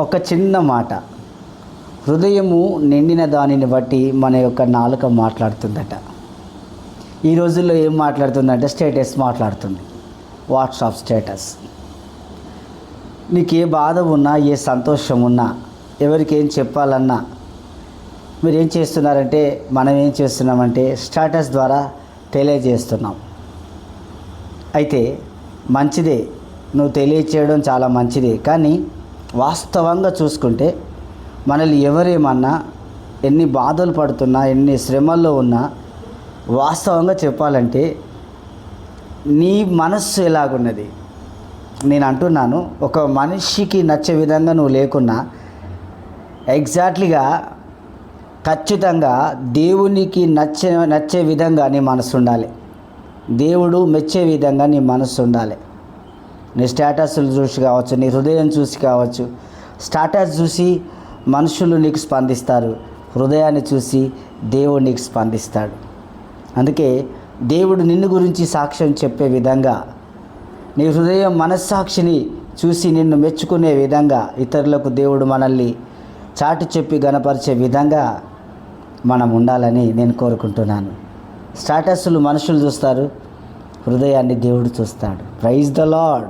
ఒక చిన్న మాట. హృదయము నిండిన దానిని బట్టి మన యొక్క నాలుక మాట్లాడుతుందట. ఈ రోజుల్లో ఏం మాట్లాడుతుందంటే స్టేటస్ మాట్లాడుతుంది. వాట్సాప్ స్టేటస్ నీకు ఏ బాధ ఉన్నా ఏ సంతోషం ఉన్నా ఎవరికి ఏం చెప్పాలన్నా మీరు ఏం చేస్తున్నారంటే మనం ఏం చేస్తున్నామంటే స్టేటస్ ద్వారా తెలియజేస్తున్నాం. అయితే మంచిదే. నువ్వు తెలియచేయడం చాలా మంచిదే. కానీ వాస్తవంగా చూసుకుంటే మనల్ని ఎవరేమన్నా ఎన్ని బాధలు పడుతున్నా ఎన్ని శ్రమల్లో ఉన్నా వాస్తవంగా చెప్పాలంటే నీ మనస్సు ఎలాగున్నది? నేను అంటున్నాను ఒక మనిషికి నచ్చే విధంగా నువ్వు లేకున్నా ఎగ్జాక్ట్లీగా ఖచ్చితంగా దేవునికి నచ్చే నచ్చే విధంగా నీ మనసు ఉండాలి. దేవుడు మెచ్చే విధంగా నీ మనసు ఉండాలి. నీ స్టేటస్లు చూసి కావచ్చు నీ హృదయం చూసి కావచ్చు స్టేటస్ చూసి మనుషులు నీకు స్పందిస్తారు హృదయాన్ని చూసి దేవుడు నీకు స్పందిస్తాడు. అందుకే దేవుడు నిన్ను గురించి సాక్ష్యం చెప్పే విధంగా నీ హృదయం మనస్సాక్షిని చూసి నిన్ను మెచ్చుకునే విధంగా ఇతరులకు దేవుడు మనల్ని చాటి చెప్పి గనపరిచే విధంగా మనం ఉండాలని నేను కోరుకుంటున్నాను. స్టాటస్లు మనుషులు చూస్తారు హృదయాన్ని దేవుడు చూస్తాడు. Praise the lord